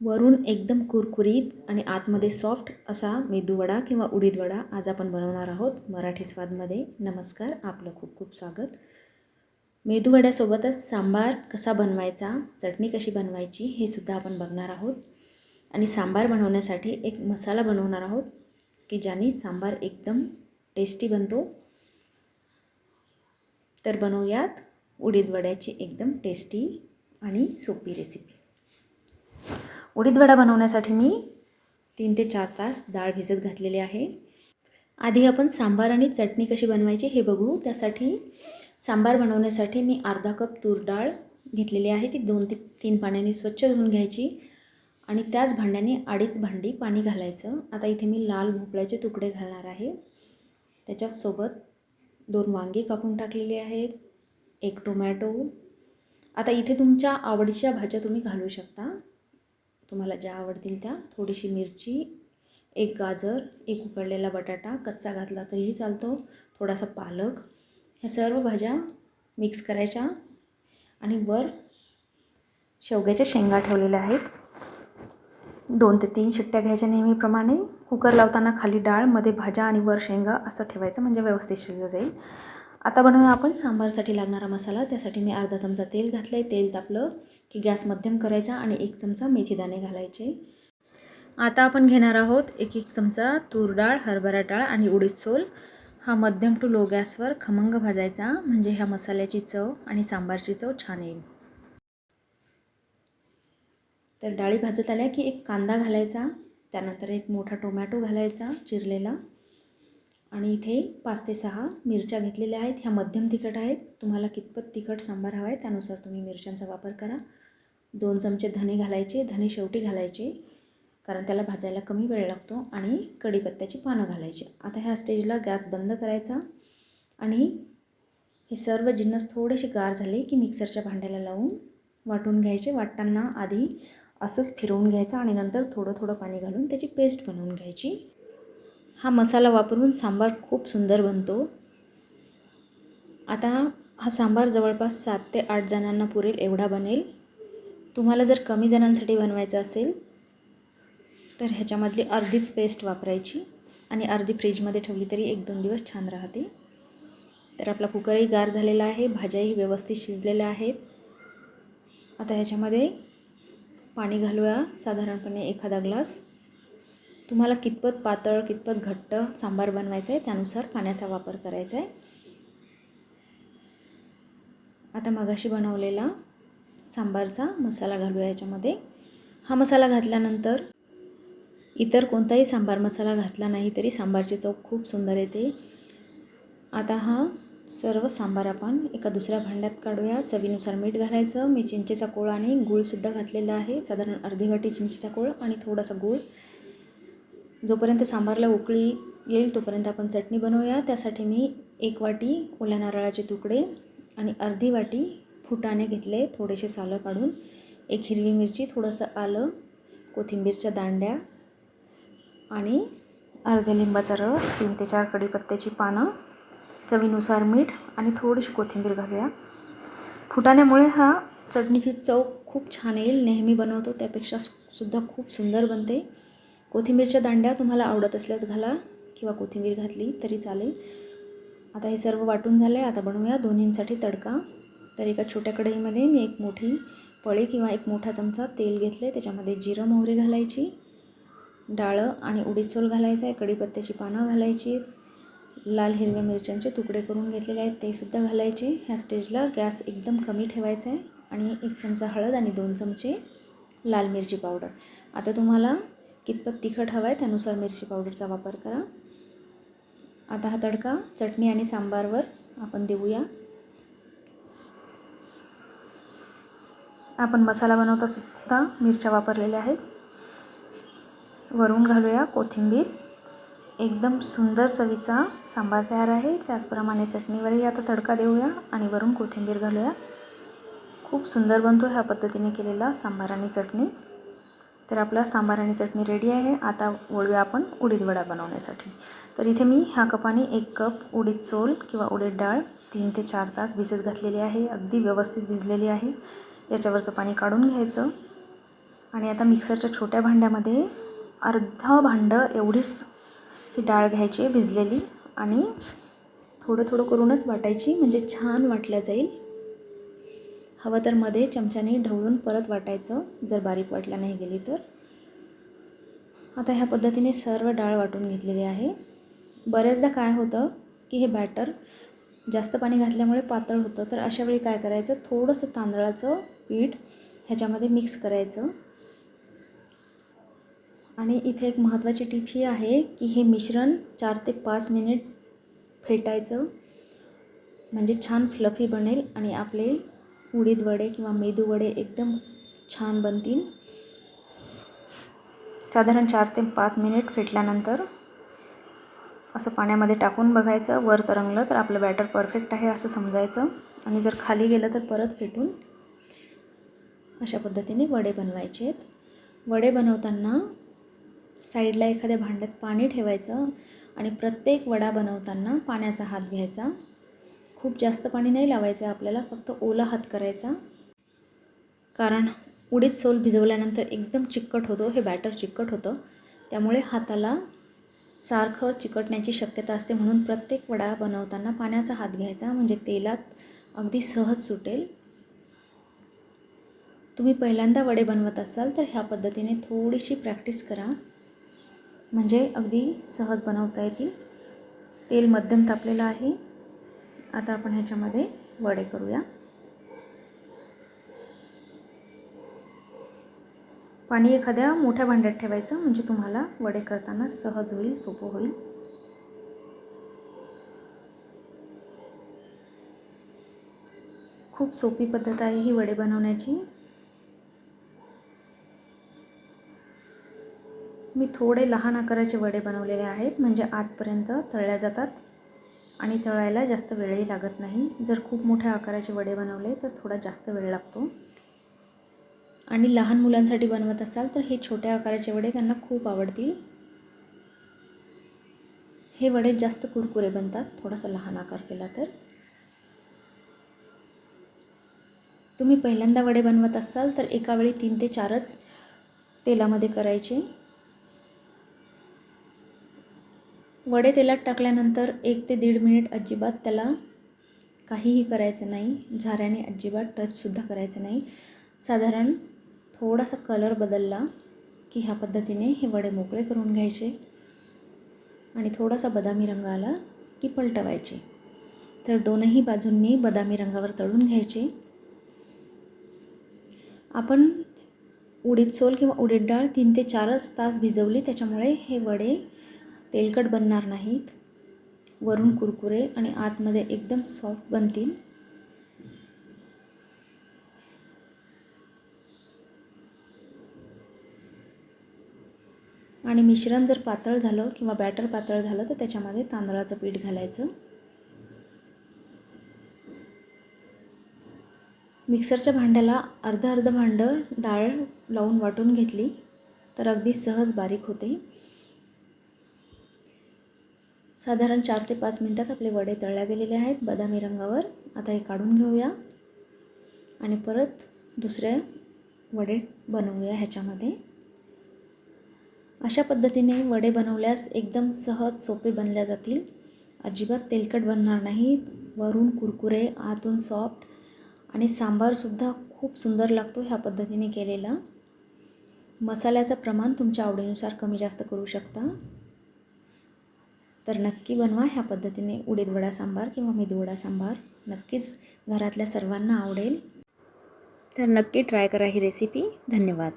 वरून एकदम कुरकुरीत आणि आतमध्ये सॉफ्ट असा मेदूवडा किंवा उडीदवडा आज आपण बनवणार आहोत मराठी स्वादमध्ये. नमस्कार आपलं खूप खूप स्वागत. मेदूवड्यासोबतच सांबार कसा बनवायचा चटणी कशी बनवायची हे सुद्धा आपण बघणार आहोत. आणि सांबार बनवण्यासाठी एक मसाला बनवणार आहोत की ज्याने सांबार एकदम टेस्टी बनतो. तर बनवूयात उडीदवड्याची एकदम टेस्टी आणि सोपी रेसिपी वडा बनवण्यासाठी मी तीन ते चार तास डाळ भिजत घातलेली आहे. आधी आपण सांबार आणि चटणी कशी बनवायची हे बघू. त्यासाठी सांबार बनवण्यासाठी मी अर्धा कप तूर डाळ घेतलेली आहे. ती दोन ते तीन पाण्याने स्वच्छ धुवून घ्यायची आणि त्याच भांड्याने अडीच भांडी पाणी घालायचं. आता इथे मी लाल भोपळ्याचे तुकडे घालणार आहे. त्याच्यासोबत दोन वांगी कापून टाकलेली आहेत. एक टोमॅटो. आता इथे तुमच्या आवडीच्या भाज्या तुम्ही घालू शकता. तुम्हाला ज्या आवडतील त्या. थोडीशी मिरची एक गाजर एक उकडलेला बटाटा कच्चा घातला तरीही चालतो. थोडासा पालक. ह्या सर्व भाज्या मिक्स करायच्या आणि वर शेवग्याच्या शेंगा ठेवलेल्या आहेत. दोन ते तीन शिट्ट्या घ्यायच्या नेहमीप्रमाणे. कुकर लावताना खाली डाळमध्ये भाज्या आणि वर शेंगा असं ठेवायचं म्हणजे व्यवस्थित शिजलं जाईल. आता बनवूया आपण सांबारसाठी लागणारा मसाला. त्यासाठी मी अर्धा चमचा तेल घातलं आहे तेल तापलं की गॅस मध्यम करायचा आणि एक चमचा मेथीदाणे घालायचे. आता आपण घेणार आहोत एक एक चमचा तूर डाळ हरभरा डाळ आणि उडीद सोल. हा मध्यम टू लो गॅसवर खमंग भाजायचा म्हणजे ह्या मसाल्याची चव आणि सांबारची चव छान येईल. तर डाळी भाजत आल्या की एक कांदा घालायचा त्यानंतर एक मोठा टोमॅटो घालायचा चिरलेला. आणि इथे पाच ते सहा मिरच्या घेतलेल्या आहेत. ह्या मध्यम तिखट आहेत. तुम्हाला कितपत तिखट सांबार हवा आहे त्यानुसार तुम्ही मिरच्यांचा वापर करा. दोन चमचे धने घालायचे. धने शेवटी घालायचे कारण त्याला भाजायला कमी वेळ लागतो आणि कढीपत्त्याची पानं घालायची. आता ह्या स्टेजला गॅस बंद करायचा आणि हे सर्व जिन्नस थोडेसे गार झाले की मिक्सरच्या भांड्याला लावून वाटून घ्यायचे. वाटताना आधी असंच फिरवून घ्यायचं आणि नंतर थोडं थोडं पाणी घालून त्याची पेस्ट बनवून घ्यायची. हा मसाला वापरून सांबार खूप सुंदर बनतो. आता हा सांबार जवळपास सात ते आठ जणांना पुरेल एवढा बनेल. तुम्हाला जर कमी जणांसाठी बनवायचं असेल तर ह्याच्यामधली अर्धीच पेस्ट वापरायची आणि अर्धी फ्रीजमध्ये ठेवली तरी एक दोन दिवस छान राहते. तर आपला कुकरही गार झालेला आहे भाज्याही व्यवस्थित शिजलेल्या आहेत. आता ह्याच्यामध्ये पाणी घालूया साधारणपणे एखादा ग्लास. तुम्हाला कितपत पातळ कितपत घट्ट सांबार बनवायचं आहे त्यानुसार पाण्याचा वापर करायचा आहे. आता मगाशी बनवलेला सांबारचा मसाला घालूया याच्यामध्ये. हा मसाला घातल्यानंतर इतर कोणताही सांबार मसाला घातला नाही तरी सांबारची चव खूप सुंदर येते. आता हा सर्व सांबार आपण एका दुसऱ्या भांड्यात काढूया. चवीनुसार मीठ घालायचं. मी चिंचेचा कोळ आणि गूळसुद्धा घातलेला आहे. साधारण अर्धी वाटी चिंचेचा कोळ आणि थोडासा गूळ जोपर्यंत सांबारला उकळी येईल तोपर्यंत आपण चटणी बनवूया. त्यासाठी मी एक वाटी ओल्या नारळाचे तुकडे आणि अर्धी वाटी फुटाणे घेतले थोडेसे सालं काढून. एक हिरवी मिरची थोडंसं आलं कोथिंबीरच्या दांड्या आणि अर्ध्या लिंबाचा रस तीन ते चार कढीपत्त्याची पानं चवीनुसार मीठ आणि थोडीशी कोथिंबीर घालूया. फुटाण्यामुळे हा चटणीची चव खूप छान येईल. नेहमी बनवतो त्यापेक्षा सुद्धा खूप सुंदर बनते. कोथिंबीरच्या दांड्या तुम्हाला आवडत असल्यास घाला किंवा कोथिंबीर घातली तरी चालेल. आता हे सर्व वाटून झालं आहे आता बनवूया. दोन्हींसाठी तडका. तर एका छोट्या कढईमध्ये मी एक मोठी पळे किंवा एक मोठा चमचा तेल घेतले त्याच्यामध्ये जिरं मोहरी घालायची डाळं आणि उडीसोल घालायचं आहे. कढीपत्त्याची पानं घालायची लाल हिरव्या मिरच्यांचे तुकडे करून घेतलेले आहेत. ते सुद्धा घालायचे. ह्या स्टेजला गॅस एकदम कमी ठेवायचा आहे. आणि एक चमचा हळद आणि दोन चमचे लाल मिरची पावडर. आता तुम्हाला कितपत तिखट हवं आहे त्यानुसार मिरची पावडरचा वापर करा. आता हा तडका चटणी आणि सांबारवर आपण देऊया. आपण मसाला बनवता सुद्धा मिरच्या वापरलेल्या आहेत. वरून घालूया कोथिंबीर. एकदम सुंदर चवीचा सांबार तयार आहे. त्याचप्रमाणे चटणीवरही आता तडका देऊया आणि वरून कोथिंबीर घालूया. खूप सुंदर बनतो ह्या पद्धतीने केलेला सांबार आणि चटणी. तर आपला सांबार आणि चटणी रेडी आहे. आता वळूया आपण उडीद वडा बनवण्यासाठी. तर इथे मी ह्या कपाने एक कप उडीद चोल किंवा उडीद डाळ तीन ते चार तास भिजत घातलेली आहे. अगदी व्यवस्थित भिजलेली आहे. याच्यावरचं पाणी काढून घ्यायचं. आणि आता मिक्सरच्या छोट्या भांड्यामध्ये अर्धा भांडं एवढीच ही डाळ घ्यायची आहे भिजलेली. आणि थोडं थोडं करूनच वाटायची म्हणजे छान वाटल्या जाईल. हवं तर मध्ये चमच्याने ढवळून परत वाटायचं. जर बारीक वाटल्या नाही गेली तर. आता ह्या पद्धतीने सर्व डाळ वाटून घेतलेली आहे. बऱ्याचदा काय होतं की हे बॅटर जास्त पाणी घातल्यामुळे पातळ होतं. तर अशा वेळी काय करायचं? थोडंसं तांदळाचं पीठ ह्याच्यामध्ये मिक्स करायचं. आणि इथे एक महत्त्वाची टीप ही आहे की हे मिश्रण चार ते पाच मिनिट फेटायचं. म्हणजे छान फ्लफी बनेल आणि आपले उडीद वडे किंवा मेदू वडे एकदम छान बनतील. साधारण चार ते पाच मिनिट फेटल्यानंतर असं पाण्यामध्ये टाकून बघायचं. वर तरंगलं तर आपलं बॅटर परफेक्ट आहे असं समजायचं. आणि जर खाली गेलं तर परत फेटून अशा पद्धतीने वडे बनवायचे आहेत वडे बनवताना साईडला एखाद्या भांड्यात पाणी ठेवायचं आणि प्रत्येक वडा बनवताना पाण्याचा हात घ्यायचा. खूप जास्त पाणी नाही लावायचं आहे आपल्याला फक्त ओला हात करायचा. कारण उडीद सोल भिजवल्यानंतर एकदम चिकट होतो हे बॅटर चिकट होतं. त्यामुळे हाताला सारखं चिकटण्याची शक्यता असते म्हणून प्रत्येक वडा बनवताना पाण्याचा हात घ्यायचा म्हणजे तेलात अगदी सहज सुटेल. तुम्ही पहिल्यांदा वडे बनवत असाल तर ह्या पद्धतीने थोडीशी प्रॅक्टिस करा. म्हणजे अगदी सहज बनवता येतील. तेल मध्यम तापलेलं आहे. आता आपण ह्याच्यामध्ये वडे करूया. पाणी एखाद्या मोठ्या भांड्यात ठेवायचं म्हणजे तुम्हाला वडे करताना सहज होईल सोपं होईल. खूप सोपी पद्धत आहे ही वडे बनवण्याची. मी थोडे लहान आकाराचे वडे बनवलेले आहेत म्हणजे आतपर्यंत तळल्या जातात. आणि तळायला जास्त वेळही लागत नाही. जर खूप मोठ्या आकाराचे वडे बनवले तर थोडा जास्त वेळ लागतो. आणि लहान मुलांसाठी बनवत असाल तर हे छोट्या आकाराचे वडे त्यांना खूप आवडतील. हे वडे जास्त कुरकुरे बनतात थोडासा लहान आकार केला तर. तुम्ही पहिल्यांदा वडे बनवत असाल तर एका वेळी तीन ते चारच तेलामध्ये करायचे. वडे तेलात टाकल्यानंतर एक ते दीड मिनिट अजिबात त्याला काहीही करायचं नाही. झाऱ्याने अजिबात टचसुद्धा करायचं नाही. साधारण थोडासा कलर बदलला की ह्या पद्धतीने हे वडे मोकळे करून घ्यायचे आणि थोडासा बदामी रंग आला की पलटवायचे. तर दोनही बाजूंनी बदामी रंगावर तळून घ्यायचे. आपण उडीद सोल किंवा उडीद डाळ तीन ते चारच तास भिजवली त्याच्यामुळे हे वडे तेलकट बनणार नाहीत. वरून कुरकुरे आणि आतमध्ये एकदम सॉफ्ट बनतील. आणि मिश्रण जर पातळ झालं किंवा बॅटर पातळ झालं तर त्याच्यामध्ये तांदळाचं पीठ घालायचं. मिक्सरच्या भांड्याला अर्धं अर्धं भांडं डाळ लावून वाटून घेतली तर अगदी सहज बारीक होते. साधारण चार ते पाच मिनटात आपले वडे तळल्या गेलेले आहेत. बदामी रंगावर. आता हे काढून घेऊया. आणि परत दुसरे वडे बनवूया ह्याच्यामध्ये. अशा पद्धतीने वडे बनवल्यास एकदम सहज सोपे बनल्या जातील. अजिबात तेलकट बनणार नाही वरून कुरकुरे आतून सॉफ्ट आणि सांबारसुद्धा खूप सुंदर लागतो ह्या पद्धतीने केलेला. मसाल्याचं प्रमाण तुमच्या आवडीनुसार कमी जास्त करू शकता. तर नक्की बनवा ह्या पद्धतीने उडीद वडा सांबार किंवा मेदूवडा सांबार. नक्कीच घरातल्या सर्वांना आवडेल. तर नक्की ट्राय करा ही रेसिपी धन्यवाद.